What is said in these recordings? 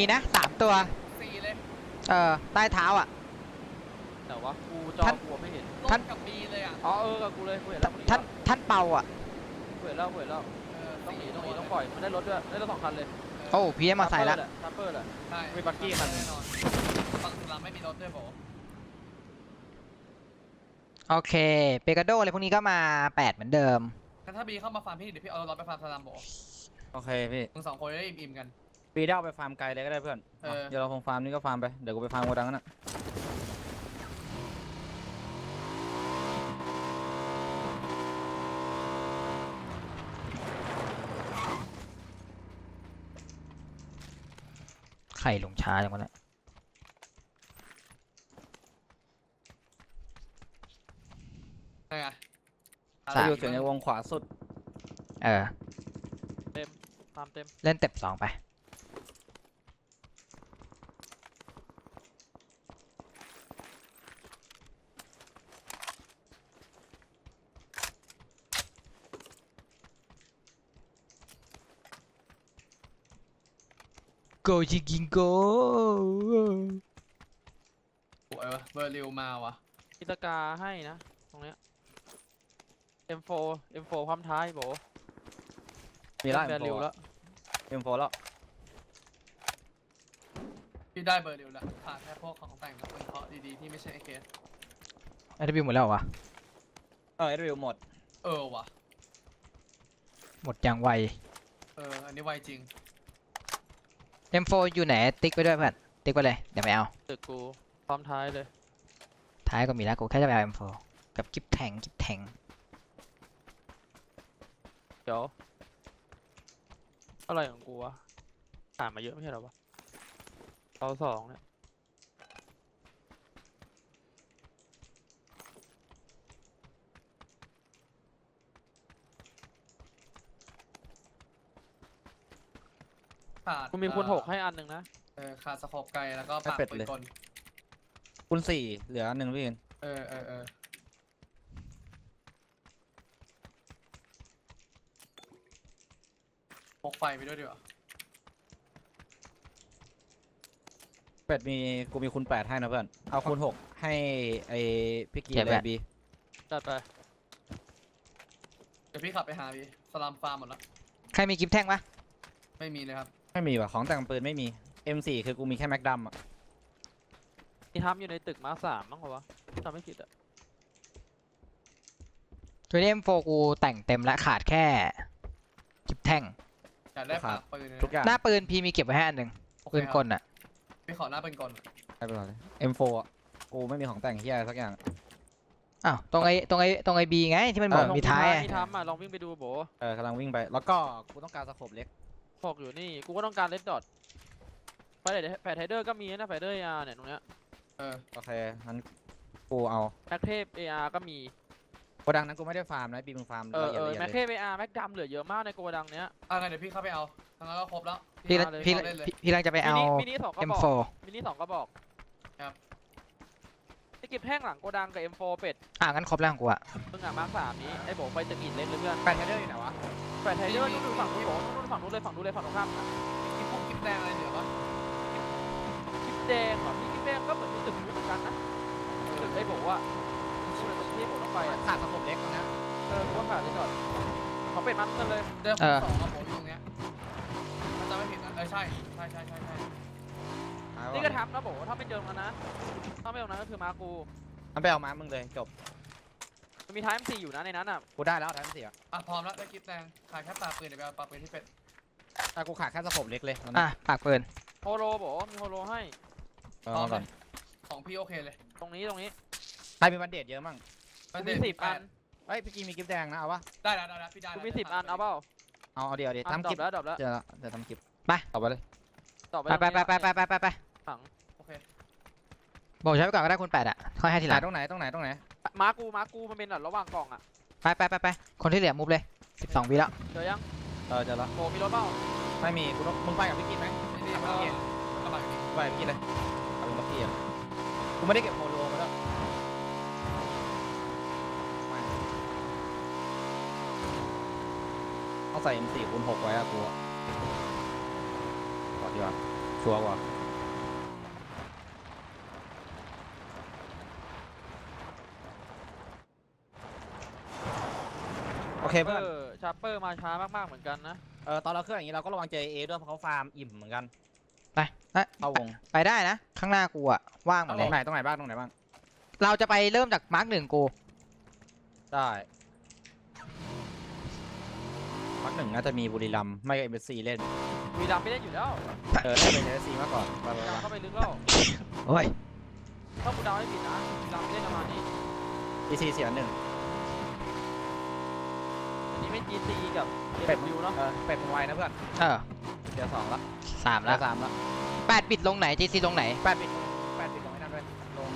มีนะสามตัว สี่เลย เออใต้เท้าอะ แต่ว่ากูจอท่าน กูไม่เห็นต้ท่าน นกับบีเลยอะ อ๋อเออกับกูเลยกูเห็นแล้วท่านท่านเปาอะ กูเห็นแล้วกูเห็นแล้วเออต้องหนีสี่ต้องหนีวต้องปล่อยมันได้รถด้วยได้รถสองคันเลยโอ้พี่ได้มาใส่ละทัพเปอร์แหละ ใช่มีบักกี้คันหนึ่งแน่นอนฝั่งสลามไม่มีรถด้วยโบโอเค เปกาโดอะไรพวกนี้ก็มาแปดเหมือนเดิม งั้นถ้าบีเข้ามาฟาร์มพี่เดี๋ยวพี่เอารถไปฟาร์มสลามโบโอเคพี่มึงสองคนได้อิ่มๆกัน ปีเด้าไปฟาร์มไกลเลยก็ได้เพื่อนเออ เดี๋ยวเราคงฟาร์มนี่ก็ฟาร์มไป เดี๋ยวกูไปฟาร์มโกดังนั่นน่ะไข่ลงช้าจังวะเนี่ยไงอะสาม อยู่เสียงในวงขวาสุด เออ ตามเต็ม เล่นเต็ปสองไป กจิกิงโกโอ้ยเบอร์ริวมาวะพิตากาให้นะ ตรงเนี้ย M4 M4 ความท้ายโบมีละแบเอ็มนโฟริวแล้วเอ็มโฟแล้วพี่ได้เบอร์ริวแล้วขาดแค่พวกของแต่งกับเป็นเพาะดีๆที่ไม่ใช่ไอเคสไอ้ทบิวหมดแล้วเหรอวะเออเอสวิวหมด เออว่ะหมดอย่างไวเอออันนี้ไวจริง M4 อยู่ไหน ติ๊กไปด้วยเพื่อน ติ๊กไปเลย เดี๋ยวไปเอา ตึกกูความท้ายเลย ท้ายก็มีแล้วกูแค่จะไปเอา M4 กับกิฟแทงกิฟแทง เดี๋ยวอะไรของกูวะผ่านมาเยอะไม่ใช่เหรอวะเราสองเนี่ย ขาดกูมีคูณหกเอ่อให้อันหนึ่งนะ เออขาดสโคปไกลแล้วก็ปากปืนกลคูณสี่เหลืออันหนึ่งพี่เห็นเออเออเออพกไฟไปด้วยดีกว่าเป็ดมีกูมีคูณแปดให้นะเพื่อน เอาคูณหกให้ไอพี่กีเก็บเลไว้ ยบีจัดไป เดี๋ยวพี่ขับไปหาพี่สลามฟาร์มหมดแล้ว ใครมีกิฟแทงปะไม่มีเลยครับ ไม่มีว่ะของแต่งปืนไม่มี M4 คือกูมีแค่แม็กดัมอะนี่ทำอยู่ในตึกมาร์คสามมั้งเหรอวะทำไม่ผิดอะตัวนี้ M4 กูแต่งเต็มแล้วขาดแค่กิฟแทงอยากได้ปากปืนนะทุกอย่างหน้าปืนพีมีเก็บไว้ให้อันหนึ่งโอเคปืนครับกลอะพี่ขอหน้าปืนกลให้ไปก่อนเลย M4 อะกูไม่มีของแต่งเฮียอะไรสักอย่าง อ้าวตรงไอ้ตรงไอ้ตรงไอ้บีไงที่มันบอกเออ มีท้ายอะมีทำอะลองวิ่งไปดูโบ เออกำลังวิ่งไป แล้วก็กูต้องการสโคปเล็ก บอกอยู่นี่ กูก็ต้องการเลดดอทไฟเดแฟร์ไทเดอร์ก็มีนะไฟเดอร์อาร์เนี่ยตรงเนี้ยเออโอเคงั้นกูเอาแม็กเทพเออาร์ก็มี โกดังนั้นกูไม่ได้ฟาร์มนะบีมึงฟาร์มเออละเอีเอยดอละเอียดแม็กเทเลยพเออาร์แม็กดำเหลือเยอะมากในโกดังเนี้ย อะงั้นเดี๋ยวพี่เข้าไปเอาทั้งนั้นก็ครบแล้วพี่พี่ละมาเลยพี่เข้าละเล่นเลยพี่พี่กำลังจะไปเอามินิสองก็บอก M4 มินิสองก็บอกครับจะเก็บแท่งหลังโกดังกับ M4 เป็ดอะงั้นครบแล้วของกูอะมึงอะมาร์คสามนี้ไอ้โบไปตึกอินเล็กเลยเพื่อนแปดเทเดอร์อยู่ไหนวะแฟร์ไทเดอร์นู่นดูฝั่งนู้นโบนู่นฝั่งนู้นเลยฝั่งนู้นเลยฝั่งตรงข้ามอะกินพวกกินแดงอะไรเหลือปะคลิปแดงเหรอพี่คลิปแดงก็เหมือนมีตึกนู้นเหมือนกันนะตึกไอ้โบอะชื่อตึกที่โบต้องไปอะขาดสโคปเล็กตรงนั้นเออกูว่าขาดเลดดอทเขาเป็ดมันกันเลยเดี๋ยวผมสองกับผมอยู่ตรงเนี้ยมันจะไม่ผิดนะเออใช่ใช่ใช่ใช่ใช่ นี่ก็ทำนะโบถ้าไม่เจอมันนะ ถ้าไม่เอานั้นก็คือมากูมันไปเอามามึงเลยจบ มันมีท้าย M4 อยู่นะในนั้นอะ กูได้แล้วทั้งสี่อะอะพร้อมแล้วได้กิฟแดงขายแค่ปากปืนเดี๋ยวไปเอาปากปืนที่เป็ดแต่กูขาดแค่สโคปเล็กเลยตอนอะนั้นปากปืนโฮโลโบมีโฮโลให้เออเอาก่อนของพี่โอเคเลยตรงนี้ตรงนี้ใครมีบันเดตเยอะมั่งกูมีสิบอันเฮ้ยพี่กีมีกิฟต์แดงนะเอาวะได้แล้วได้แล้วพี่ได้กูแล้วมีได้สิบปากอันเอาเปล่าเอาเอาเดี๋ยวเดี๋ยวอะทำดรกิอฟปแล้วดรอปแล้วเจอแล้วเดี๋ยวทำกิฟไปต่อไปเลยต่อไปไปไปไปไปไปไปไปไป ถังโอเคบอกใช้ไปก่อนก็ได้คุณแปดอะค่อยให้ทีหไหนลังตรงไหนตรงไหนตรงไหนมากูมากูมันเป็นแบบระหว่างกล่องอะไปไปไปไปคนที่เหลือมุฟเลยสิบสองวิแล้วเจอยังเออเจอแล้วโบมีรถเปล่าไม่มีกูต้องมึงไปกับพี่กีไหมนี่นี่เอาก็มาเก็บกระบะอยู่นี่กูไปกับพี่กีเลยเอาเป็นบักกี้อะกูไม่ได้เก็บโฮโลมาแล้วต้องใส่ M4 คูณ6ไว้อะกูอะก่อนดีกว่าชัวร์กว่า เคเปเพื่ออนร์ชาร์เปอร์มาช้ามากๆเหมือนกันนะ เออตอนเราเครื่องอย่างนี้เราก็ระวังเจเอด้วยเพราะเขาฟาร์มอิ่มเหมือนกันไปเอ้ย เข้าวงไปได้นะ ข้างหน้ากูอะว่างหมดตเลรยงไหนตรงไหนบ้างตรงไหนบ้างเราจะไปเริ่มจากมาร์กหนึ่งกูได้พักหนึ่งน่าจะมีบุรีรัมย์ไม่ก็เอ็มซีเล่นวีรัมย์ไม่ได้อยู่แล้วเออได้เป็นเอ็มซีมาก่อนไปไปวีไปรัมย์เข้าไปลึกแล้วโอ้ยถ้ากูเดาไม่ผิดนะวีรัมย์ไม่ได้ประมาณนี้อีซีเสียหนึ่งอั นนี้ไม่ GC กับเป็ด AW เนาะเออเป็ดมึงไวนะเพื่อน เออเดี๋ยวสองละสามแล้แล้ววสามละแปดปิดลงไหน GC ลงไหนแปดปิดแปดปิดลงไม่นั่นด้วยลง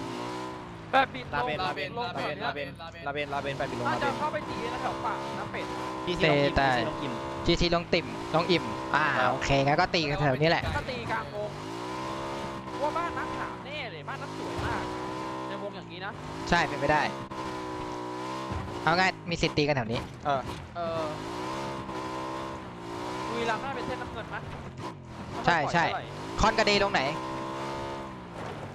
แปดปิดลาเบนลลางเบนลงลาแบเบบนเนี้ลายเบนลาเบนลาเบนแปดปิดลงน่าลาเบจะนเข้าไปตีนะแถวปากน้ำเป็ดอีซีลงอิ่มได้อีซีลงอิ่ม GC ลงติ่มลงอิ่มอ่าโอเคงั้นก็ตีกันแถวนี้แหละก็ตีกลางวงว่าบ้านนักขามแน่เลยบ้านนักสวยมากในวงอย่างนี้นะ ใช่เป็นไปได้ เอาง่ายมีสิทธิ์ตีกันแถวนี้ เออเออวีรัมย์น่าเป็นเส้นน้ำเงินไหมใช่ใช่ คอนกระเดลงไหน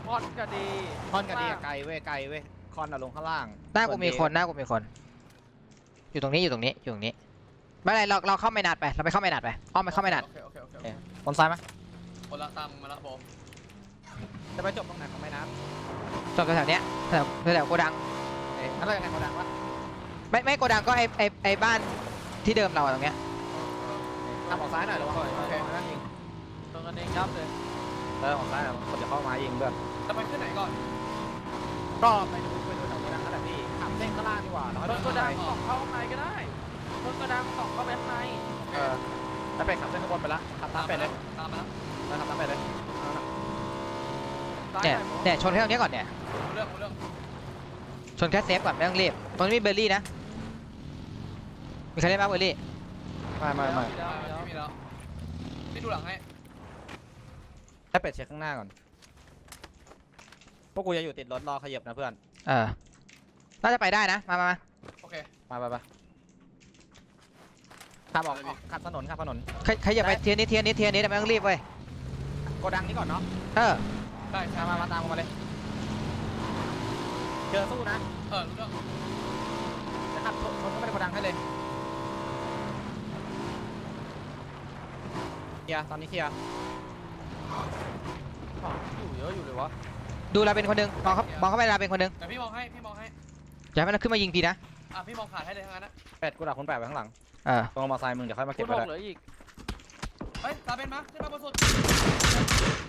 คอนกระดีคอนกับดีอะไกลเว้ยไกลเว้ยคอนอะลงข้างล่างหน้ากูส่วมีเดคนหน้ากูมีคน อยู่ตรงนี้อยู่ตรงนี้อยู่ตรงนี้ ไม่เป็นไรเราเราเข้าไม่นัดไปเราไปเข้าไม่นัดไปอ้อมไปเข้าไม่นัดโอเคโอเคโอเคโอเอเคอคนซ้ายไหมคนละตามมาละโบจะไปจบตรงไหนของแม่น้จบแถวๆเนี้ยแถวแถวโกดังำเอ๊ะนั่นเรายังไงเขาดังวะ ไม่ไม่โกดังก็ไอไอไอบ้านที่เดิมเราอะตรงเนี้ยทำออกซ้ายหน่อยระวังโอเคนั่นยิงตรงกันเองยับเลยเออออกซ้ายหน่อยคนจะเข้ามายิงเพื่อนจะไปขึ้นไหนก่อนก็ไปดูไปดูแถวโกดังนั่นแหละพี่ขับเส้นข้างล่างดีกว่าแล้วตรค่องยกระเดินดังไปส่องเข้าข้างในก็ได้ตรงกระดังส่องเข้าไปข้างในเออแล้วไปขับเส้นข้างบนไปละขับตามไปเลยตามมาแล้วแล้วขับตามไปเลยซ้ายเนี่ยหน่อยเนี่ยชนแค่ตรงเนี้ยก่อนเนี่ยรู้เรื่องรู้เรื่องชนแค่เซฟก่อนไม่ต้องรีบตรงนี้มีเบอร์รี่นะ มีใครเล่นบ้างเบอร์รี่ไม่ไม่ไม่แล้วไม่แล้วไม่มีแล้วพี่ดูหลังให้ให้เป็ดเช็คข้างหน้าก่อน พวกกูจะอยู่ติดรถรอขยับนะเพื่อน เออน่าจะไปได้นะ มามามาโอเคมาไปไปขับออกออกขับถนนขับถนน ใครใครอย่าไปเทียนนี้เทียนนี้เทียนนี้แต่ไม่ต้องรีบเว้ยโกดังนี้ก่อนเนาะ เออ ได้ใช่มามามาตามกูมาเลย เจอสู้นะ เออรู้เรื่องจะขับชนชนเข้าไปในโกดังให้เลยเค ลียร์ตอนนี้เคลียร์ของอยู่เยอะอยู่เลยวะดูเราเป็นคนหนึงมองเขามองเข้าไปเราเป็นคนหนึงแต่พี่มองให้พี่มองให้อย่าให้มันขึ้นมายิงพี่นะอะพี่มองขาดให้เลยทั้งนั้นนะเป็ดกูดักคนแปดไว้ข้างหลังเออตรงมอเตอร์ไซค์มึงเดี๋ยวค่อยมาคุเก็บณไปหเลกยเหลืออีกเฮ้ยตามเป็นมาขึ้นมาบนสุด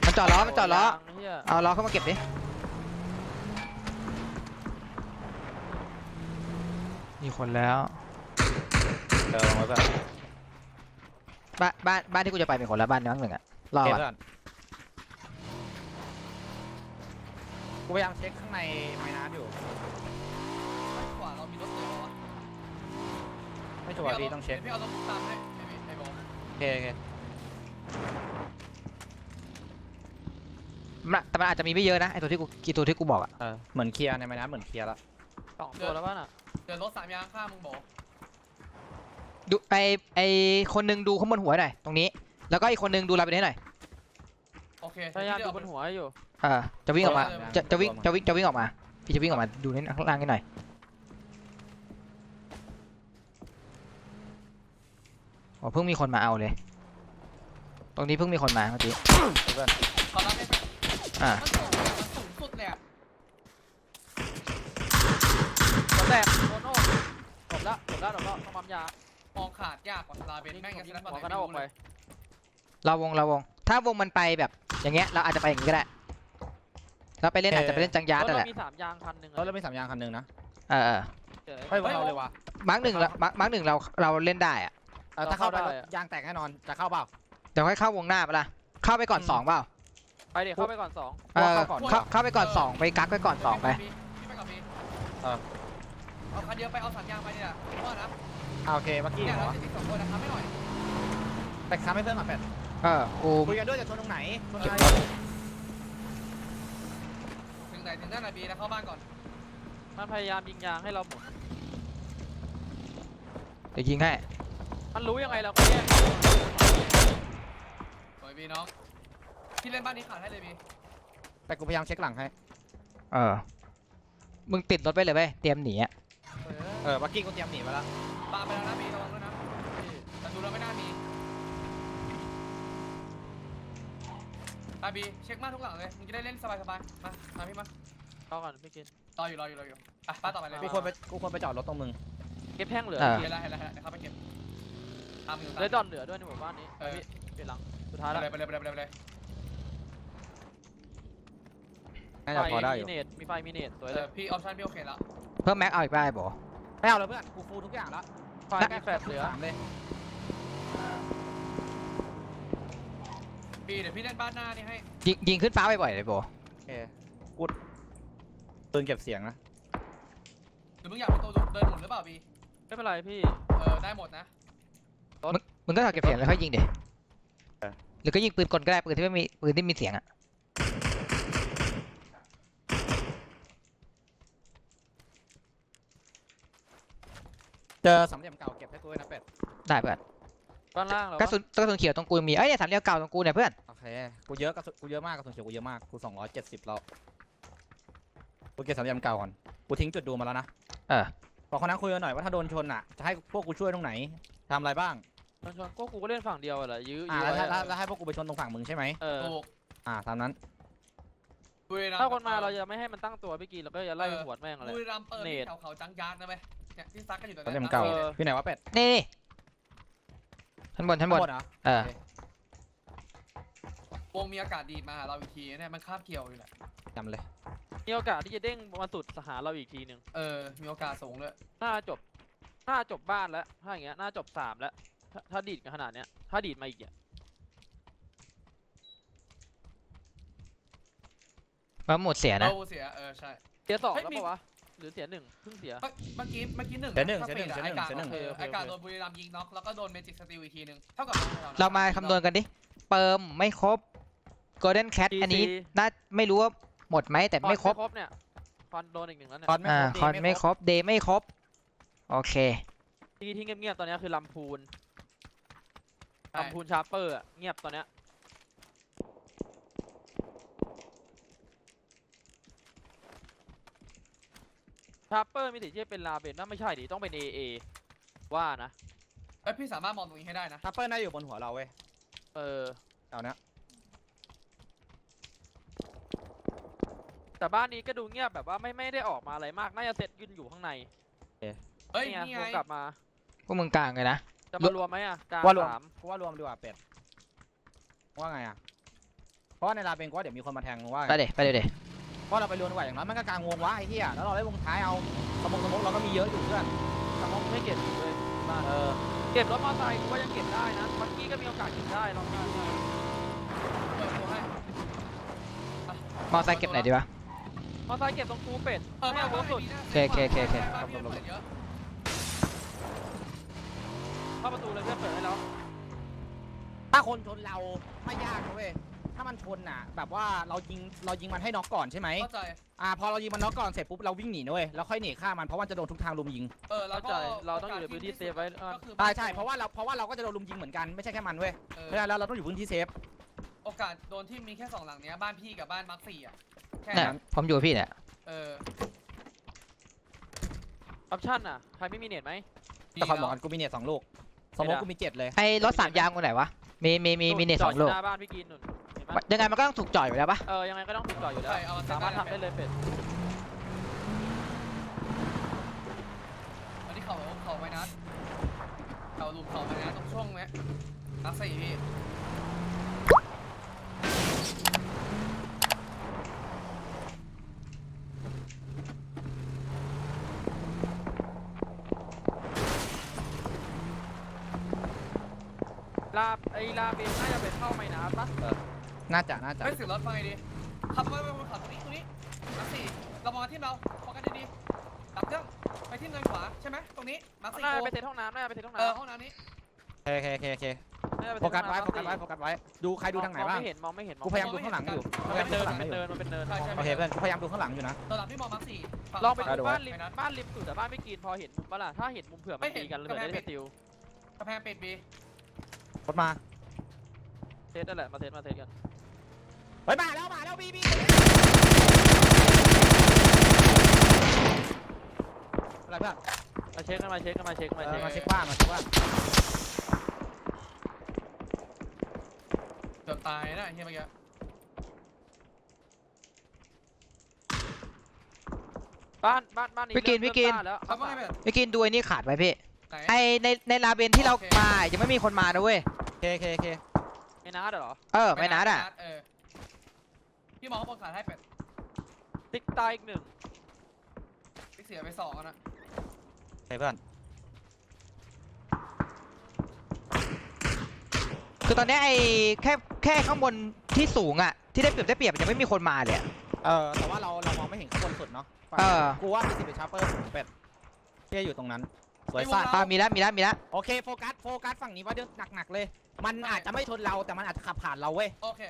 มันจอดล้อมันจอดล้อยางเหี้ยเอาล้อเข้ามาเก็บดิมีคนแล้วเจอลงไว้เพื่อน บ้านบ้านบ้านที่กูจะไปเป็นคนละบ้านน้องหนึ่งอะรอเก็บก่อนเพื่อนกูพยายามเช็คข้างในไม้น้ำอยู่ ซ้ายขวาเรามีรถเดียววะไม่ชัวร์พี่ต้องเช็คพี่เอารถตามให้ไม่มีไม่บอกโอเคโอเคมันแต่มันอาจจะมีไม่เยอะนะไอตัวที่กูกี่ตัวที่กูบอกอะเออเหมือนเคลียร์ในไม้น้ำเหมือนเคลียร์ละสองตัวแล้วป่ะน่ะเดี๋ยวรถสามยางข้ามมึงบอก ดูไอไอคนหนึงดูข้างบนหัวหน่อยตรงนี้ แล้วก็อีกคนหนึงดูเราไปให้หน่อยโอเคพยายามดูบนหัวให้อยู่ เออจะวิ่งออกมาเออจะจะวิ่งจะวิ่งจะวิ่งออกมา พี่จะวิ่งออกมาดูนี่ข้างล่างนิดหน่อยอ๋อเพิ่งมีคนมาเอาเลย ตรงนี้เพิ่งมีคนมาเมื่อกี้เพื่อนขอรับให้อ่ามันสูงมันสูงสุดเลยอะตัวแตกโดนโอ้จบละจบละจบละต้องปั๊มยา มองขาดยากกว่าลาเบนแม่งยังยิชงนะหัวไม่กันหน้าออกรู้ไปเลยเราวงเราวง ถ้าวงมันไปแบบ อย่างเงี้ยเราอาจจะไปอย่างงี้ก็ได้เราไปเล่นอาจจะไปเล่นจังยาร์ดรถนั่นแหเราละมีสามยางคันหนึ่งรถเรามีสามยางคันหนึ่งนะเออเออเฉยเฮ้ยเราเลยว่ะมาร์กหนึ่งเรามาร์คมาร์กหนึ่งเราเราเล่นได้อะเออถ้าเข้าไปรถยางแตกแน่นอนจะเข้าเปล่าเดี๋ยวค่อยเข้าวงหน้าไปะละเข้าไปก่อนสองเปล่าไปเดี๋ยวเข้าไปก่อนสองเออเข้าก่อนเข้าเข้าไปก่อนสองไปกักไปก่อนสองไปพี่ไปกับพี่เออเอาคันเดียวไปเอาสามยางไปเนี่ยเพราะว่านะ อ่าโอเคเมื่อกี้เนี่ยเหรเราอจะมีสองคนนะครับไม่หน่อยไปค้ำให้เพื่อนมาเป็ดเออกูคุยกันด้วยจะชนตรงไหนชนเก็อะบไรรถถึงไหนถึงนั่นนะบีแล้วเข้าบ้านก่อนมันพยายามยิงยางให้เราหมุนเดี๋ยวยิงให้มันรู้ยังไงเราก็แยกสวยบีน้องพี่เล่นบ้านนี้ขาดให้เลยบีแต่กูพยายามเช็คหลังให้เออมึงติดรถไปเลยเว้ยเตรียมหนีอะเออเออบักกี้กูเตรียมหนีมาแล้ว ปาไปแล้วนะบีระวังด้วยนะแต่ดูแล้วไม่น่ามีอาบีเช็คมากทุกหลังเลยมึงจะได้เล่นสบายๆมามาพี่มารอก่อนพี่กินรออยู่รออยู่รออยู่อะป้าต่อไปเลยกูควรไปกูควรไปจอดรถตรงมึงเก็บแท่งเหลือเออเห็นแล้วเห็นแล้วเห็นแล้วเดี๋ยวเข้าไปเก็บตามอยู่ตามเลยดอนเหลือด้วยในหมู่บ้านนี้เออพี่เปลี่ยนหลังสุดท้ายแล้วไปเลยไปเลยไปเลยไปเลยน่าจะพอได้อมียู่เนตมีไฟมีเนตสวยเอเลอยพี่ออปชั่นพี่โอเคแล้วเพิ่มแม็กเอาอีกไปโบ ไม่เอาแล้วเพื่อน กูฟูลทุกอย่างแล้วไฟมีแฟลชเหลือสามเลยบีเดี๋ยวพี่เล่นบ้านหน้านี่ให้ ยิงยิงขึ้นฟ้าบ่อยๆเลยโบโอเคกูปืนเก็บเสียงนะ หรือมึงอยากเป็นตัวเดินหมุนหรือเปล่าบีไม่เป็นไรพี่ เออได้หมดนะ มึงก็ถอดเก็บเสียงแล้วค่อยยิงเดี๋ยหรือก็ยิงปืนกลก็ได้ปืนที่ไม่มีปืนที่มีเสียงอะ เจอสามเหลี่ยมเก่าเก็บให้กูด้วยนะเป็ดได้เพื่อนบ้านล่างเหรอกระสุนกระสุนเขียวตรงกูยังมีเอ้ยเนี่ยสามเหลี่ยมเก่าตรงกูเนี่ยเพื่อนโอเคกูเยอะกระสุนกูเยอะมากกระสุนเขียวกูเยอะมากกูสองร้อยเจ็ดสิบแล้วกูเก็บสามเหลี่ยมเก่าก่อนกูทิ้งจุดดูมาแล้วนะเออบอกคนนั้นคุยกันหน่อยว่าถ้าโดนชนอะจะให้พวกกูช่วยตรงไหนทำอะไรบ้างชนชนก็กูก็เล่นฝั่งเดียวแหละยื้ออ่ายื้อแล้วไว้ถ้าแล้วแล้วให้พวกกูไปชนตรงฝั่งมึงใช่ไหมเออถูกอ่าตามนั้นบุรีรัมย์ถ้าคนมาเราจะไม่ให้มันตั้งตัวพี่กินเราก็จะไล่หวดแม่งเลยบุรีรัมย์เปิดเนที่ตแถวเขาจังยานนะเว้ย เนี่ยที่ซักกันอยู่ตรงสามเหนี้ลี่ยมเก่าเออ พี่ไหนวะเป็ดนี่นี่ชั้นบนชั้นบน เหรอเออ วงมีอากาศดีมาหาเราอีกทีเนี่ยมันคาบเกี่ยวอยู่แหละจำเลย มีโอกาสที่จะเด้งมาสุดสหาเราอีกทีหนึ่งเออมีโอกาสสูงเลยน่าจบน่าจบบ้านแล้วถ้าอย่างเงี้ยน่าจบสามแล้วถ้าถ้าดีดกันขนาดเนี้ยถ้าดีดมาอีกอะมันหมดเสียนะ เราเสียเออใช่ เสียสองเฮ้ยแล้วมี ปะวะ หรือเสียหนึ่งเพิ่งเสีย เอ้ยเมื่อกี้เมื่อกี้หนึ่งเสียหนึ่งถ้าเสียหนึ่งฟดเสียหนึ่ง ไอ้กาเสียหนึ่งเออโอเคโอเคไอ้กาโดนบุรีรัมย์ยิงน็อกแล้วก็โดนเมจิกสติลอีกทีนึงเท่ากับเรามาคำนวณกันดิ เปิมไม่ครบ Golden Cat อันนี้น่าไม่รู้ว่าหมดไหมแต่ไม่ครบ ครบเนี่ยคอนโดนอีกหนึ่งแล้วเนี่ยคอนไม่อ่าครบคอนไม่ครบ เดย์ไม่ครบ โอเค ที่ที่เงียบๆตอนเนี้ยคือลำพูนใช่ลำพูนชาร์เปอร์อะเงียบตอนเนี้ย ชาร์เปอร์มีสิทธิ์ที่จะเป็นลาเบนน่าไม่ใช่ดิต้องเป็นเอเอว่านะเอ้ยพี่สามารถมองตรงนี้ให้ได้นะ ทัพเปอร์น่าอยู่บนหัวเราเว้ย เออเอาเนี้ยแต่บ้านนี้ก็ดูเงียบแบบว่าไม่ไม่ได้ออกมาอะไรมากน่าจะเสร็จยืนอยู่ข้างในเฮ้ย นี่ไงนี่วไงนกลับมาพวกมึงกลางเลยนะ จะมารวมไหมอะกลางว่ารวม สามกูว่ารวมดีกว่าเป็ดว่าไงอะ เพราะว่าในลาเบนกูว่าเดี๋ยวมีคนมาแทงมึงว่าไง ไปเดไปเดี๋ยว เดเพราะเราไปรวนไหวอย่างน้อยมันก็กลางวงวะไอ้เหี้ยแล้วเราได้วงท้ายเอาสมองสมองเราก็มีเยอะอยู่เพื่อนสมองไม่เก็บอยู่เลยบ้านเออเก็บรถมอเตอร์ไซค์กูว่ายังเก็บได้นะเมื่อกี้ก็มีโอกาสเก็บได้ลองดูเปิดตัวให้มอไซค์เก็บไหนดีวะมอเตอร์ไซค์เก็บตรงคูเป็ดเออไม่ไม่เอาเอาเวิร์กสุดโอเคโอเคโอเคโอเคบ้านพี่เปิดเยอะเข้าประตูเลยเพื่อนเปิดให้แล้วถ้าคนชนเราไม่ยากนะเว้ย ถ้ามันชนน่ะ แบบว่าเรายิงเรายิงมันให้น็อกก่อนใช่ไหมเข้าใจ อ่าพอเรายิงมันน็อกก่อนเสร็จปุ๊บเราวิ่งหนีนะเว้ยแล้วค่อยหนีฆ่ามันเพราะว่าจะโดนทุกทางลุมยิงเออแล้วเข้าก็ใจเราต้องอยู่ในพื้นที่เซฟไว้อะ ก็คือใช่ใช่เพราะว่าเราเพราะว่าเราก็จะโดนลุมยิงเหมือนกันไม่ใช่แค่มันเว้ยเออเพราะฉะนั้นแล้วเราต้องอยู่พื้นที่เซฟโอกาสโดนที่มีแค่สองหลังเนี้ยบ้านพี่กับบ้านมาร์คสี่อะแค่เนี่ยนั้นผมอยู่กับพี่เนี่ยเออออปชั่นอะ ใครไม่มีเน็ตไหม แต่คอนบอกกันกูมีเน็ตสองลูกสมมติกูมีเจ็ดเลย ไอ้รถสามยางคนไหนวะมีมีมีมีเนตสองจลูดกยู่หน้าบ้านพี่กินนุ่นเห็นปะ ยังไงมันก็ต้องถูกจ่อยอยู่แล้วปะเออยังไงก็ต้องถูกจอดอยู่แล้ว ใช่เอามาเซ็ตสามารถได้ทำได้เลยเป็ดอันนี้เขาเขาไว้นะเขาลูกเขาไว้นะตรงช่วงเนี้ยมาร์คสี่พี่ลาไอ้ลาเบนน่าจะเป็นเข้าไม่นะปะ น่าจะน่าจะไม่สิรถไฟดิขับไปไปไปขับตรงนี้ตรงนี้มาร์คสี่เรามองมาที่เราโฟกัสดีๆดับเครื่องไปที่เนินขวาใช่ไหมตรงนี้มาร์คสี่น่าจะโไปเซตห้องน้ำน่าจะไปเซตห้องเออน้ำห้องน้ำนี้โอเคโอเคโอเคน่าจะไปโฟเซตกัสห้องไว้น้ำโฟกัสไว้โฟกัสไว้ดูใครดูทางไหนมองบ้างไม่เห็นมองไม่เห็นมองกูพไม่ยายามเห็นดูข้างหลังอยู่กูพเป็ยายามนดูเนิข้านงหลังเป็นอยู่เนินมันเป็นเนินใช่ใช่โอเคเพื่อนกูพยายามดูข้างหลังอยู่นะตอนหลังพี่มองมาร์คสี่ฝั่ลองไปฝั่ดูดูบ้านริมไปนะบ้านริมสุดแต่บ้านไม่กินพอเห็นมุมปะล่ะถ้าเห็นมุมเผื่อไม่มันเห็นตีกันเลยกำแพงได้สติลกระแพงปิดบีรถมาเทสนั่นแหละมาเทสมาเทสกันเฮ้ยมาแล้วมาแล้วบีบีอะไรเพื่อนมาเช็คกันมาเช็คกันมาเช็คมาเช็คมาเช็คบ้านมาเช็คบ้านเกือบตายนะไอ้เฮียเมื่อกี้บ้านบ้านบ้านนี้พี่กินพี่กิน แล้วครับว่าไงเพื่อนไปกินดูไอ้นี่ขาดไว้พี่ไหนไอในในลาเบนที่เรามายังไม่มีคนมานะเว้ยเคเคเคไม่นัดเหรอ เออไม่นัดอะเออ พี่มองข้างบนขาดให้เป็ดติ๊กตายอีกหนึ่งติ๊กเสียไปสองอะนะเฮ้ยเพื่อนคือตอนเนี้ยไอ้แค่แค่ข้างบนที่สูงอะที่ได้เปรียบได้เปรียบยังไม่มีคนมาเลยอะเออแต่ว่าเราเรามองไม่เห็นข้างบนสุดเนาะเออกูว่ามีสิบเป็นชาร์เปอร์เป็ดที่อยู่ตรงนั้นสวยสัตว์อ่ามีแล้วมีแล้วมีแล้วโอเคโฟกัสโฟกัสฝั่งนี้ว่าเดี๋ยวหนักๆเลย มันอาจจะไม่ชนเราแต่มันอาจจะขับผ่านเราเว้ยโอเค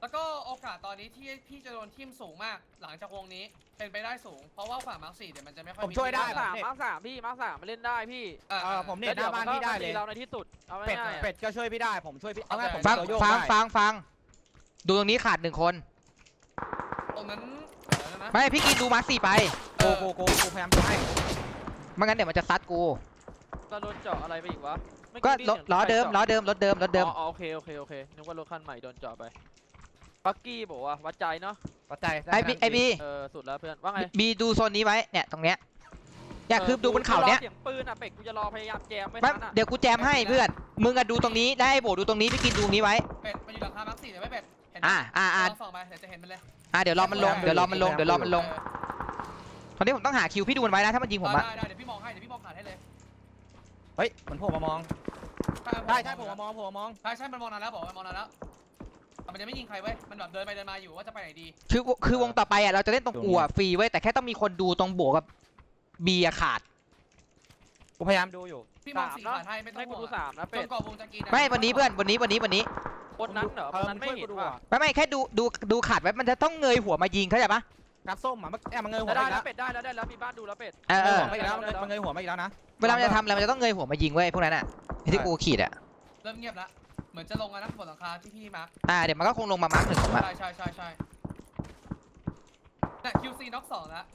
แล้วก็โอกาสตอนนี้ที่พี่จะโดนทิมสูงมาก หลังจากวงนี้เป็นไปได้สูง เพราะว่าฝั่งมาร์คสี่เดี๋ยวมันจะไม่ค่อยผมช่วยได้ มาร์คที่สามมาร์คสามพี่มาร์คสามมาเล่นได้พี่เออเออผมเนี่ยหแล้วน้าบ้านพี่ได้เลยดี๋วมันก็มาตีเราในที่สุดเอาเป็ดง่ายๆอะเป็ดก็ช่วยพี่ได้ ผมช่วยพี่เอาง่ายผมฟังตัวโยกฟังได้ฟังฟังดูตรงนี้ขาดหนึ่งคน ตรงนั้นเดี๋ยวนะไม่พี่กินดูมาร์คสี่ไปโกโกโกกูพยายามจะให้ไม่งั้นเดี๋ยวมันจะซัดกู เราโดนเจาะอะไรไปอีกวะเมื่ก็พี่ล้อสียงล้อเดิมใครล้อจาะเดิมรถเดิมรถเดิมอ๋ออ๋อโอเคโอเคโอเคนึกว่ารถคันใหม่โดนเจาะไป ปักกี้บอกว่าวัดใจเนาะปัจจัยด้ไอบีไอบีเออสุดแล้วเพื่อนว่าไงบีดูโซนนี้ไว้เนี่ยตรงเนี้ยเนี่ยคืออดูบนเขาเนี้ยกูรอเสียงปืนอะเป็ดกูจะรอพยายามแจมไม่ไม่ทันอะเดี๋ยวกูแจมให้เพื่อนมึงอะดูตรงนี้ได้โบดูตรงนี้พี่กินดูตรงนี้ไว้เป็ดมันอยู่หลังคามาร์คสี่เดี๋ยวไม่เป็ดเห็นไหมอ่าอ่าอ่าลองส่องไปเดี๋ยวจะเห็นมันเลยอ่าเดี๋ยวรอมันลงเดี๋ยวรอมันลงเดี๋ยวรอมันลงตอนนี้ผมต้องหาคิวพี่ดูมันไว้นะถ้ามันยิงเอผอมอะได้ได้เดี๋ยวพี่มองให้เดี๋ยวพี่มองขาดให้เลยเฮ้ยมันโผล่มามองได้ใช่ใช่โผล่มามองโผล่มามองใช่ใช่มันมองนานแล้วบอกว่ามองนานแล้ว แต่มันยังไม่ยิงใครเว้ย มันแบบเดินไปเดินมาอยู่ว่าจะไปไหนดีคือคือวงต่อไปอะเราจะเล่นตรงกูอะฟรีเว้ยแต่แค่ต้องมีคนดูตรงโบกับบีอะขาด กูพยายามดูอยู่พี่มองสี่ขาดให้ไม่ต้องให้กูห่วดูงสามนะจเป็ดนกว่าวงจะกินอะไม่วันนี้เพื่อนวันนี้วันนี้วันนี้คนนั้นเหรอคนนั้นไม่เห็นว่ะไม่ไม่แค่ดูดูดูขาดไว้มันจะต้องเงยหัวมายิงเข้าใจปะกัดส้มอะมันแอบมันเงยหัวได้ไปแล้แล้ววเป็ดได้แล้วได้แล้วมีบ้านดูแล้วเป็ด เออเออ เงยหัวไปอีกแล้วมันเงยมันเงยหัวไปอีกแล้วนะ เวลามันจะทำอะไรมันจะต้องเงยหัวมายิงเว้ยพวกนั้นอะที่กูขีดอะเริ่มเงียบแล้ว เหมือนจะลงแล้วนะบนหลังคาที่พี่มาร์คอ่าเดี๋ยวมันก็คงลงมามาร์คหนึ่งผมอะใช่ใช่ใช่ใช่แต่ QC น็อกสองแล้ว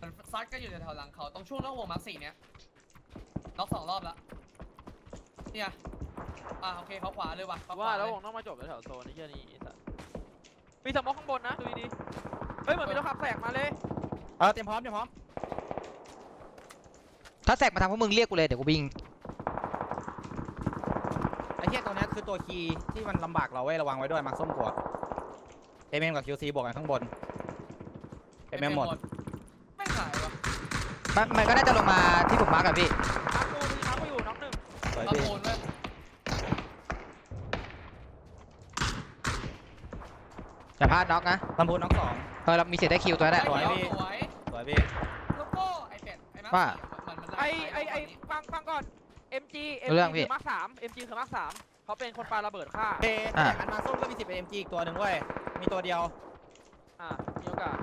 มันซัดก็อยู่แถวๆหลังเขาตรงช่วงนอกวงมาร์คสี่เนี้ยน็อกสองรอบแล้วเนี่ยอ่าโอเคเขาขวาเลยว่ะเขาขว่าาแล้วเลวยงต้องมาจบแถวโซนนี่เชี่ยนี่ไอ้สัสมีสมองข้างบนนะดูดีๆเฮ้ยเหมือนมีรถขับแสกมาเลยเออเตรียมพร้อมเตรียมพร้อมถ้าแสกมาทำพวกมึงเรียกกูเลยเดี๋ยวกูไปยิงไอ้ เหี้ยตัวเนี้ยคือตัวคีย์ที่มันลำบากเราเว้ยระวังไว้ด้วยมักส้มกวเอเมนกับคิวซีบวกกันข้างบนเอเมนหมดไม่ขายวะมันมันก็น่าจะลงมาที่ผมมาร์กอะพี่มาร์คกูมีมาร์คกูอยู่น็อกหนึ่งสวยเอาพี่โอนเว้ยอย่าพลาดน็อกนะลำพูนน้องสองเออเรามีเสียงได้คิวตัวนั้นแหละ สวยไอ้พี่เขียวสวยสวยพี่ แล้วก็ไอ้เป็ดไอ้มาร์คว่าสี่เหมือนมันไอไอไอฟังฟังก่อน MG เรื่ MG องพี่ คือมาร์คสาม MG คือมาร์คสามเขาเป็นคนปาระเบิดฆ่าเพอะ แต่อันมาส้มก็มีสิบเอ็มจีอีกตัวหนึ่งเว้ย มีตัวเดียวอ่ามีโอกาส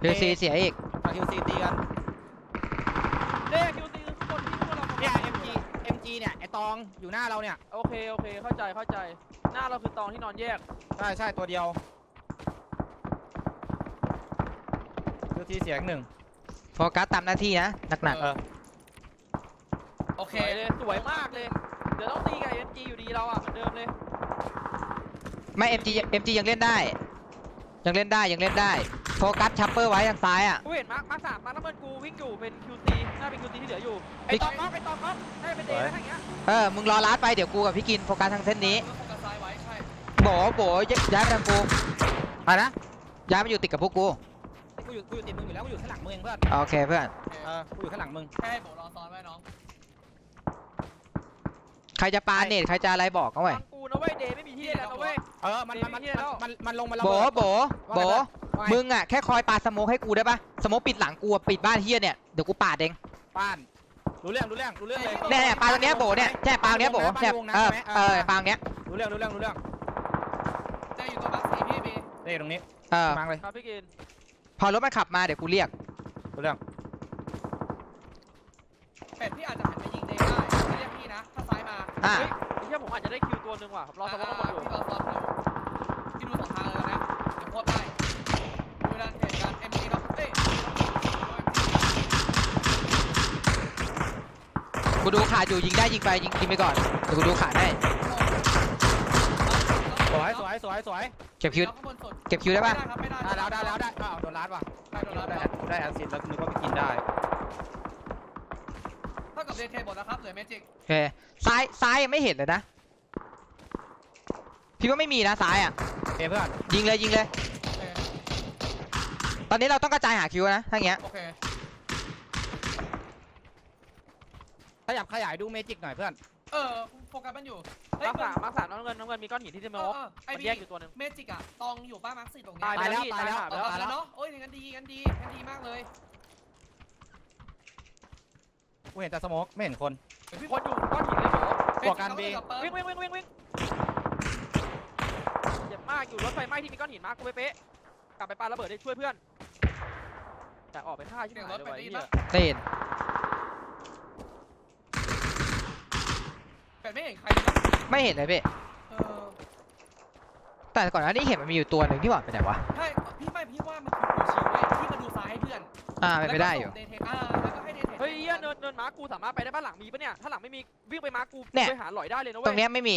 เรือซีเสียอีกกับคิวซีตีกันเด้คิวซีคือข้างบนที่พวกเราเนี่ย MG MG เนี่ยไอตองอยู่หน้าเราเนี่ย โอเคโอเคเข้าใจเข้าใจ หน้าเราคือตองที่นอนแยกใช่ใช่ตัวเดียวคิวซีเสียงหนึ่งโฟกัสตามหน้าที่นะ หนักเออ โอเคสวยเลยสวยมากเลย เดี๋ยวต้องตีกับ MG อยู่ดีเราอะเหมือนเดิมเลยๆไม่ MG MG ยังเล่นได้ ยังเล่นได้ยังเล่นได้โฟกัสชัปเปอร์ไว้ทางซ้ายอะกูเห็นมาร์คมาร์คสามมาร์คน้ำเงินกูวิ่งอยู่เป็น QC น่าเป็น QC ที่เหลืออยู่ไอตองก๊อกไอตองก๊อกได้เป็นเดย์นะอย่างเงี้ยเออ มึงรอลัดไปเดี๋ยวกูกับพี่กินโฟกัสทางเส้นนี้ โฟกัสซ้ายไว้ใช่โบโบย้ายไปทางกูอะไรนะย้ายมาอยู่ติดกับพวกกูกูอยู่กูอยู่ติดมึงอยู่แล้วกูอยู่ข้างหลังมึงเองเพื่อนโอเคเพื่อนโอเคเออกูอยู่ข้างหลังมึงแค่ให้โบรอซ้อนไว้น้องใครจะปาเนตใครจะอะไรบอกเขาไว้ฟังกูนะเว้ยเดย์ไม่มีที่แล้วนะเว้ย เออมันมันมันเดี๋ยวมันมันลงมาระโบเบิด โบโบว่าไง มึงอะแค่คอยปาสโมกให้กูได้ปะสโมกปิดหลังกูอะปิดบ้านเฮียเนี่ยเดี๋ยวกูปาดเองป้านรู้เรื่องรู้เรื่องรู้เรื่องเลย เนี่ยเนี่ยปาตรงเนี้ยโบเนี่ยใช่ปาตรงเนี้ยโบเนี่ยเออเออปาตรงเนี้ยรู้เรื่องรู้เรื่องรู้เรื่องเจะอยู่ตัวมาร์คสี่พี่บีนี่ตรงนี้เออมังเลยครับพี่กินพอรถมันขับมาเดี๋ยวกูเรียกรู้เรื่อง เป็ดพี่ อาจจะหันไปยิงเดย์ได้จะเรียกพี่นะถ้าซ้ายมาอ่าเฮ้ยไอ้เหี้ยผมอาจจะได้คิวตัวหนึ่งว่ะผมรอสมองทั้งหมดอยู่พี่รอซ้อมอยู่พี่ดูสองทางเลยนะเดี๋ยวโคตรได้ดูด้านเหตุการณ์เอ็มจีเนาะเอ้ยกูดูขาดอยู่ยิงได้ยิงไปยิงยิงไปก่อนเดี๋ยวกูดูขาดให้สวยสวยสวยสวยเก็บคิวข้างบนสุดเก็บคิวได้ปะครับไม่ได้ได้แล้วได้แล้วได้อ้าวโดนลัดว่ะได้โดนรัดได้แล้วได้แอสซิดแล้วนึกว่าไปกินได้เท่ากับเดทเทหมดแล้วครับเหลือเมจิกโอเค ซ้ายซ้ายยังไม่เห็นเลยนะ พี่ว่าไม่มีนะซ้ายอะโอเคเพื่อนยิงเลยยิงเลย โอเคตอนนี้เราต้องกระจายหาคิวนะถ้าอย่างเงี้ย โอเคขยับขยายดูเมจิกหน่อยเพื่อน เออโฟกัสมันอยู่เฮ้ยมาร์คสามมาร์คสามน้ำเงินน้ำเงินมีก้อนหินที่เทมเอโมอเออไอมันพี่แยกอยู่ตัวหนึ่งเมจิกอะตองอยู่ป้ามาร์คสี่ตรงเนี้ตายยไปแล้วตายแล้วตายเอแล้วอเอาแล้วเนาะโอ้ยงั้นดีงั้นดีงั้นดีมากเลย กูเห็นแต่สโมกไม่เห็นคน เดี๋ยวพี่คนอยู่ก้อนหินเลยโบบวกกันเมจิบีเอาไปวิ่งวิ่งวิ่งวิ่งวิ่งเจ็บมากอยู่รถไฟไหม้ที่มีก้อนหินมากกูเป๊ะๆกลับไปปาระเบิดได้ช่วยเพื่อน แต่ออกไปฆ่าชิบเสียงหายรถเลยไปว่ะได้ไอ้ยินเหี้ยปะได้เห็นเป็ดไม่เห็นใครเลยนะไม่เห็นเลยพี่เออแต่ก่อนหน้านี้เห็นมันมีอยู่ตัวหนึ่งที่หว่าไปไหนวะใช่พี่ไม่พี่ว่ามันคือหัวชิวเว้ยที่มาดูซ้ายให้เพื่อนอ่าเป็นไปได้อยู่แล้วก็ส่ง Daytake อ่าแล้วก็ ให้ Daytake เฮ้ยเหี้ยเนินเนินม้ากูสามารถไปได้บ้านหลังมีปะเนี่ยถ้าหลังไม่มีวิ่งไปม้ากูเนี่ย ไปหาหลอยได้เลยนะตเว้รงยเนี้ยไม่มี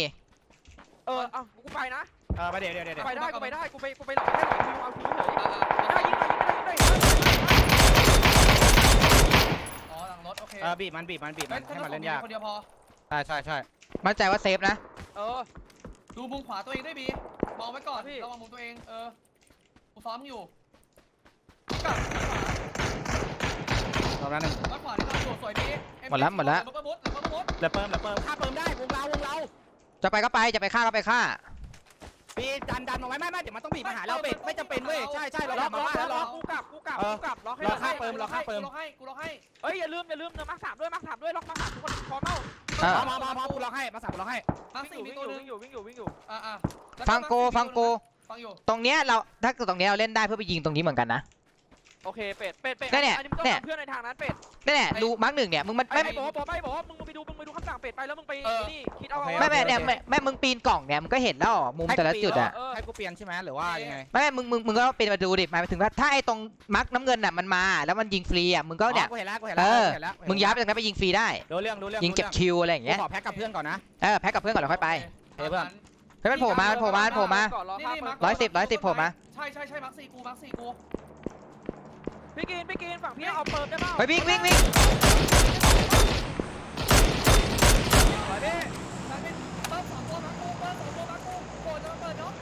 เออเอากูไปนะเออไปเดี๋ยวเดี๋ยวเดี๋ยวกูเดี๋ยวไปได้กูไปได้กูไปกูไปหลอยให้หลอยคิวเอาคิวเฉยอ่าอ่าได้ยิงได้ยิงได้ยิงได้ยิงอ๋อหลังรถโอเคเออบีบมันบีบมันบีบมันถ้าให้เรามันส่เล่งนยากคนเดียวพอ ใช่ใช่ใช่มั่นใจว่าเซฟนะ เออ ดูมุมขวาตัวเองด้วยบีมองไว้ก่อนพี่ ระวังมุมตัวเอง เออกูซ้อมอยู่กลับ ตรงนั้นหนึ่งด้านขวาที่เราสวยบีเอ็หมดแล้วหมดแล้ว เปิดมุดเปิดมุดเหลือเปิมเหลือเปิมฆ่าเปิมได้วงเราวงเราจะไปก็ไปจะไปฆ่าก็ไปฆ่าบีดันดันเอาไว้ไม่ไม่เดี๋ยวมันต้องบีบมาหาเราเป็ดไม่จำเป็นเว้ยใช่ใช่เราล็กอลักบล็มาอกบ้านล็อกเรากูกลับกูกลับเออกูกลับล็อกให้รอหน่ฆ่าอยเปิมรอฆ่าเปิมกูล็อกให้กูล็อกให้เฮ้ยอย่าลืมอย่าลืมเนินมาร์คสามด้วยมาร์คสามด้วยล็อกมาร์คสามทุกคนพร้อมเอ้าเออมามามากูล็อกให้มาสั่งกูล็อกให้มาวิ่งสี่อยู่มีวิ่งตัวอหยู่นึงวิ่งอยู่วิ่งอยู่วิ่งอยู่อ่าอ่าแล้วฟังกูมาสี่ฟังกูฟังอยู่ตรงเนี้ยเราถ้าเกิดตรงเนี้ยเราเล่นได้เพื่อไปยิงตรงนี้เหมือนกันนะ โอเคเป็ดเป็ดเป็ดเนี่ยอันนี้มึงต้องเนี่ยทำเพื่อนในทางนั้นเป็ดนี่แหละดูมาร์กหนึ่งเนี่ยมึงมันไอ้ไม่ไอ้โบโบไม่บอกว่ามึงไปดูมึงไปดูคำสั่งเป็ดไปแล้วมึงไปเออนี่คิดเอาโอเคเอาไม่ไม่เนี่ยไม่ไม่มึงปีนกล่องเนี่ยมึงก็เห็นแล้วมุมแต่ละจุดอะเออให้กูเปลี่ยนใช่ไหมหรือว่ายังไงไม่ไม่มึงมึงมึงก็เป็นมาดูดิหมายถึงว่าถ้าไอ้ตรงมาร์กน้ำเงินน่ะมันมา แล้วมันยิงฟรีอะมึงก็เนี่ยอ๋อกูเห็นแล้วกูเห็นเอแล้วอกูเห็นแล้วมึงย้ายไปตรงนั้นไปยิงฟรีได้รู้เรื่องรู้เรื่องยิงเก็บคิวอะไรอย่างกูเงี้ยขอแพ็กกับเพื่อนก่อนนะเออแพ็กกับเพื่อนก่อนแล้วค่อยไปเฮ้ยเพื่อนเฮ้ยมันโผล่มามันโผล่มามันโผล่มาก่อนรอนี่ภาพนี่เปิมาดร์คร้อยสิบร้อยสิบผมมาใช่ใช่ใช่มาร์คสี่กูมาร์คสี่กู พี่กินพี่กินฝั่งพี่เอาเปิดได้เปล่าเฮ้ยวิ่งวิ่งวิ่งไปดิแล้วนี่เปิดสองตัวมาร์คกูเปิดสองตัวมาร์คกูโกรธจะมาเปิดเนาะ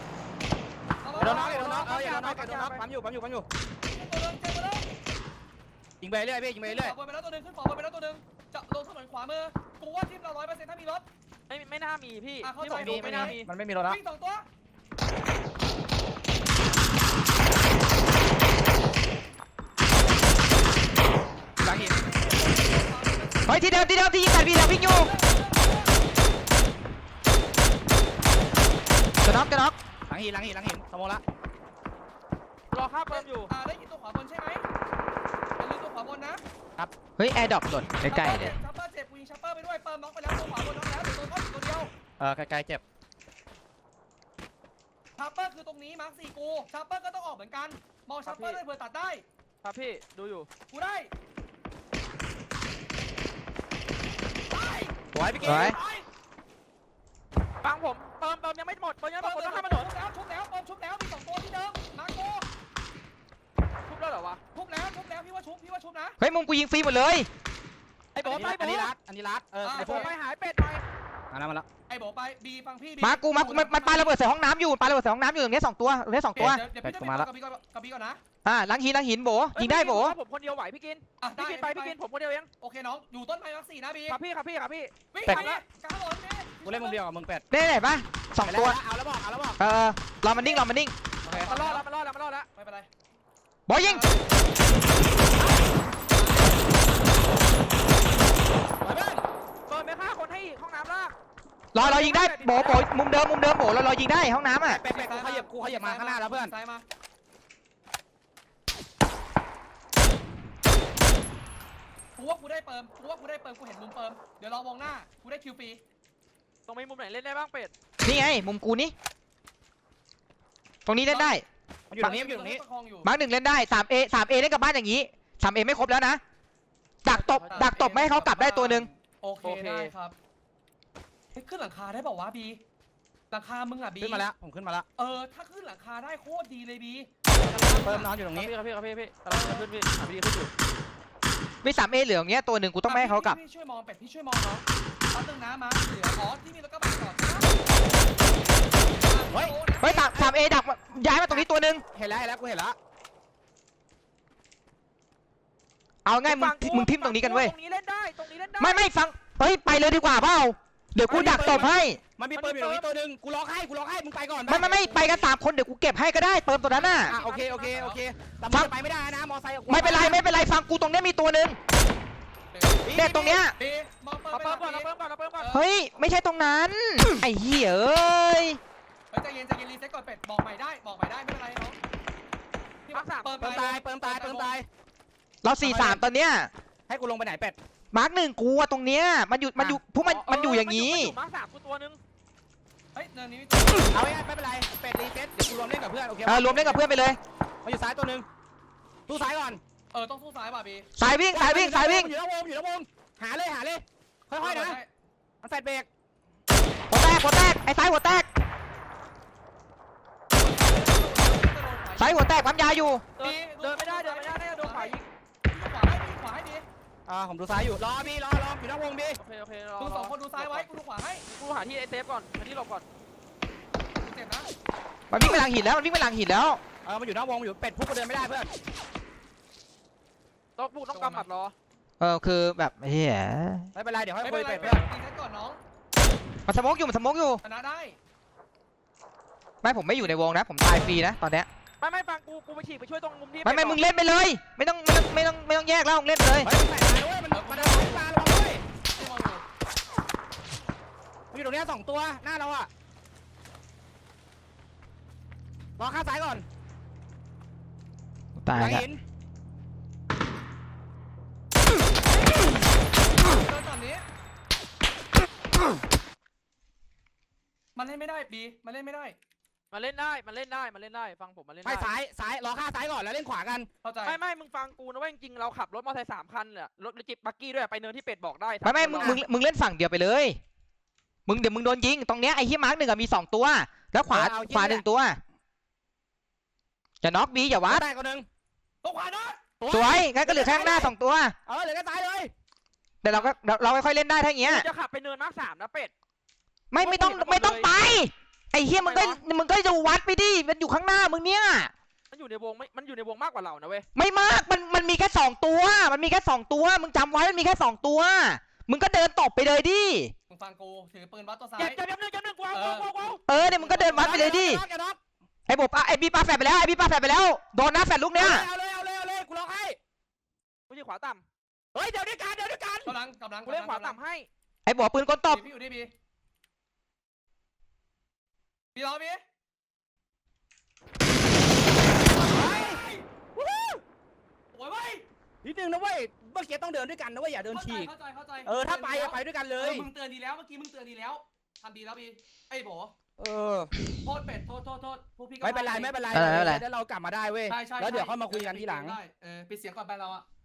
เอาโดนมาน็อกโดนน็อกเอออย่าโดนน็อกอย่าโดนน็อกปั๊มอยู่ปั๊มอยู่ปั๊มอยู่ตัวเดิมเจอตัวเดิมยิงไปเรื่อยพี่ยิงไปเรื่อยขึ้นฝาบนไปแล้วตัวหนึงขึ้นฝาบนไปแล้วตัวหนึงจะลงถนนขวามือกูว่าทีมเราร้อยเปอร์เซ็นต์ถ้ามีรถไม่ไม่น่ามีพี่อะเข้าที่ใจผมดูมีไม่น่ามีมันไม่มีรถแล้ววิ่งสองตัว เฮ้ยที่เดิมที่เดิมที่ยิงกันพี่เดิมวิ่งอยู่จะน็อกจะน็อกหลังหินหลังหินหลังหินสมองละรอค่าเปิมอยู่อ่าได้ยินตัวขวาบนใช่ไหมอย่าลืมตัวขวาบนนะเฮ้ยแอร์ดรอปหล่นใกล้ๆเลยชัปเปอร์เจ็บกูยิงชัปเปอร์ไปด้วยเปิมน็อกไปแล้วตัวขวาบนน็อกแล้วเดี๋ยวตัวก้อนอีกตัวเดียวเออไกลๆเจ็บชัปเปอร์คือตรงนี้มาร์คสี่กูชัปเปอร์ก็ต้องออกเหมือนกันมองชัปเปอร์ด้วยเผื่อตัดได้ครับพี่ดูอยู่กูได้ สวยพี่เก๋สวยไปฟังผมเปิมเปิมยังไม่หมดเปิมยังไม่หมดเปิต้องมข้ามถนนแล้วชุบแล้วเปิมชุบแล้วมีสองตัวที่เดิมมาร์คกูทุบแล้วเหรอวะชุบแล้วชุบแล้วพี่ว่าชุบพี่ว่าชุบนะเฮ้ยมุมกูยิงฟรีหมดเลยไอ้โบอันไปนี้โบรัดอันนี้รัดอันนี้รัดเอออะไอ้โบพวกไปหายเป็ดหน่อยมาแล้วมาแล้วไอ้โบไปบีฟังพี่บีมากูมากูมันมันปาระเบิดใส่ห้องน้ำอยู่ปาระเบิดใส่ห้องน้ำอยู่ตรงเนี้ยสองตัวตรงเนี้ยสองตัวเดี๋ยวเดี๋ยวพี่จะไปกับบีก่อนกับบีก่อนนะ อ่าหลังหินหลังหินโบยิงได้โบเอ้ยพี่กินผมคนเดียวไหวพี่กินอะพี่กินไปพี่กินผมคนเดียวเองโอเคน้อง อยู่ต้นไม้มาร์คสี่นะบีครับพี่ครับพี่ครับพี่ วิ่งแต่ไปแล้วกลางถนนบีกูเล่นมุมเดียวกับมึงเป็ดได้ไหนปะสองไปแล้ตัวเอาแล้วบอกเอาแล้วบอกเออรอมันนิ่งรอมันนิ่งโอเคมารอดแล้วมารอดแล้วมารอดแล้วไม่เป็นไรโบยิงไปเพื่อนเปิดไม่ฆ่าคนให้อีกห้องน้ำลากรอรอยิงได้โบโบมุมเดิมมุมเดิมโบเรารอยิงได้ห้องน้ำอะเป็ดเป็ดกูขยับกูขยับมาข้างหน้าแล้วเพื่อนซ้ายมา กูว่ากูได้เปิมกูว่ากูได้เปิมกูเห็นมุมเปิมเดี๋ยวรอวงหน้ากูได้คิวฟรีตรงมีมุมไหนเล่นได้บ้างเป็ดนี่ไงมุมกูนี่ ตรงนี้เล่นได้มันอยู่ตรงนี้มันอยู่ตรงนี้ประคองอยู่มาร์กหนึ่งเล่นได้สามเอสามเอเล่นกับบ้านอย่างนี้สามเอไม่ครบแล้วนะ ดักตบ ดักตบไม่ให้เขากลับได้ตัวหนึ่งโอเคได้ครับเฮ้ยขึ้นหลังคาได้เปล่าวะบีหลังคามึงอะบีขึ้นมาแล้วผมขึ้นมาแล้วเออถ้าขึ้นหลังคาได้โคตรดีเลยบีเพิ่มนอนอยู่ตรงนี่นี้ครับพี่ครับพี่ครับพี่กำลังจะขึ้นพี่หาพี่ขึ้นอยู่ มีสามเอเหลืออย่างเงี้ยตัวหนึ่งกูต้องไม่ให้เขากลับ พี่ช่วยมองเป็ดพี่ช่วยมองเนาะแป๊บนึงนะมาเหลืออ๋อที่มีรถกระบะจอดใช่ไหมเฮ้ย เฮ้ยสามสามเอดักมาย้ายมาตรงนี้ตัวหนึ่งเห็นแล้วเห็นแล้วกูเห็นแล้วเอาง่ายมึงฝั่กูมึงทิมตรงนี้กันเว้ย ตรงนี้เล่นได้ตรงนี้เล่นได้ไม่ไม่ฟัง เฮ้ยไปเลยดีกว่าเปล่า เดี๋ยวกูดักตบให้ มันมีปืนอยู่ตรงนี้ตัวหนึ่งกูล็อกให้กูล็อกให้มึงไปก่อนไม่ไม่ไม่ไปกันสามคนเดี๋ยวกูเก็บให้ก็ได้เติมตัวนั้นน่ะ อะโอเคโอเคโอเคแต่ฟัมึงงไปไม่ได้นะมอไซค์กับกูไม่เป็นไรไม่เป็นไรฟังกูตรงเนี้ยมีตัวหนึ่งเนี่ยตรงเนี้ยบีมองเปิดเอาไปเพิ่มก่อนบีเอาเพิ่มก่อนเอาเพิ่มก่อนเฮ้ย ไม่ใช่ตรงนั้น ไอ้เหี้ยเอ้ย เฮ้ยใจเย็นใจเย็นรีเซ็ตก่อนเป็ดบอกใหม่ได้บอกใหม่ได้ไม่เป็นไรน้องพี่มาร์คสามเปิดเติมตายเติมตายเติมตายเราสี่สามตอนเนี้ยให้กูลงไปไหนเป็ด มาร์กหนึ่งกูอะตรงเนี้ยมันอยู่มันอยู่พวกมันมันอยู่อย่างนี้นี้มาร์คสามกูตัวนึงเฮ้ยเนินนี้เอาไว้ไม่เป็นไรเป็ดรีเซ็ตเดี๋ยวกูรวมเล่นกับเพื่อนโอเคเออรวมเล่นกับเพื่อนไปเลย มาอยู่ซ้ายตัวหนึ่งตู้ซ้ายก่อนเออต้องสู้ซ้ายป่ะบีสายวิ่งสายวิ่งสายวิ่งอยู่แล้ววงอยู่แล้ววงหาเลยหาเลยค่อยๆนะมันแฟดเบรกหัวแตกหัวแตกไอ้ซ้ายหัวแตกซ้ายหัวแตกปั๊มยาอยู่ เดินเดินไม่ได้เดินไม่ได้น่าจะโดนขวายิงขวาให้ดีขวาให้ดี อ่าผมดูซ้ายอยู่รอบีรอรออยู่นอกวงบีโอเคโอเครอดูสองคนดูซ้ายไว้กูดูขวาให้กูหาที่ไอเซฟก่อนหาที่หลบก่อนเจ็บนะมันวิ่งไปหลังหินแล้วมันวิ่งไปหลังหินแล้วเออมันอยู่นอกวงอยู่เป็ดพุกก็เดินไม่ได้เพื่อนต้องบุกต้องกำหมัดรอเออคือแบบเฮียไม่เป็นไรเดี๋ยวให้ไม่คุเป็ยนไรเป็ดเป็เพื่อนดรีเซ็ตก่อนน้องมันสโมกอยู่มันสโมกอยู่ชนะได้ไม่ผมไม่อยู่ในวงนะ ผมตายฟรีนะตอนเนี้ย ไม่ไม่ฟังกูกูไปฉีกไปช่วยตรงมุมที่ไม่ไม่มึงเล่นไปเลย ไม่ต้องไม่ต้องไม่ต้องไม่ต้องแยกแล้วมึงเล่นไปเลยเฮ้ยมันแฟดมาด้วยมันมันเดินขึ้นมาระวังด้วยที่มองอยู่มันอยู่ตรงเนี้ยสองตัวหน้าเราอะรอข้างซ้ายก่อนตายหลังแล้วหินเดินตอนนี้ มันเล่นไม่ได้บีมันเล่นไม่ได้ มันเล่นได้มันเล่นได้มันเล่นได้ ฟังผมมันเล่นไปได้ซ้ายซ้ายรอข้างซ้ายก่อนแล้วเล่นขวากัน เข้าใจ ไม่ไม่มึงฟังกูนะเว่าจริงๆเราขับรถมอเตอร์ไซค์สามคันเลยรถจิบบักกี้ด้วยไปเนินที่เป็ดบอกได้ไม่ไม่มึงมึงมึงเล่นฝั่งเดียวไปเลย มึงเดี๋ยวมึงโดนยิงตรงเนี้ยไอ้ที่มาร์กหนึ่งอะมีสองตัว แล้วขวาเออเอาขวายิงหนึ่งตัวจะน็อกบีอย่าวัดได้คนหนึ่งตรงขวาเนาะสวยงั้นก็เหลือแค่ข้างหน้าสองตัวเออเหลือแค่ซ้ายเลยแต่เราก็เราเราค่อยๆเล่นได้ถ้าอย่างเงี้ย จะขับไปเนินมาร์คสามนะเป็ด ไม่ไม่ต้องโอ้ยไม่ต้องเลยไป ไอ้เฮียมึงก็ทำไมวะมึงก็จะวัดไปดิ มันอยู่ข้างหน้ามึงเนี่ย มันอยู่ในวงไม่มันอยู่ในวงมากกว่าเรานะเว้ย ไม่มาก มันมันมีแค่สองตัว มันมีแค่สองตัว มึงจำไว้ มันมีแค่สองตัว มึงก็เดินตบไปเลยดิ มึงฟังกูถือปืนวัดตัวซ้าเจ็ยบเจ็บเจ็บหนึ่งเจ็บหนึ่งกูเอากูเอากูเอาเออเนี่ยมึงก็เดินวัดไปเลยดิอย่าน็อกไอ้บบอะไอ้บีปาแฟดไปแล้ว ไอ้บีปาแฟดไปแล้ว โดนนะแฟดลูกอย่าเนี้ยน็อกเอาเลยเอาเลยเอาเลยกูล็อกให้กูยิงขวาต่เฮ้ยเดี๋ยวด้วยกันเดี๋ยวด้วยกันกำลังกำลังำกูเล่นขวาต่ำให้ ไอ้บอกปืนกลตบพี่อยู่ดิบี บีรอบีโอ้ยเว้ยนิดนึงนะเว้ยเมื่อกี้ต้องเดินด้วยกันนะเว้ยอย่าเดินฉีกเข้าใจเข้าใจเออถ้าไปอะไปด้วยกันเลเอยอมึงเตือนดีแล้วเมื่อกี้มึงเตือนดีแล้วทำดีแล้วบีไอ้โบเออโทษเป็ดโทษโทษโทษพวกพี่ก็ไม่เป็นไรไม่เป็นไรเออไม่เป็นไรเดี๋ยวเรากลับมาได้เว้ย ใช่ใช่แล้วเดี๋ยวค่อยมาคุยกันใช่ทีหลัง ได้เออปิดเสียงก่อนไปเราอะ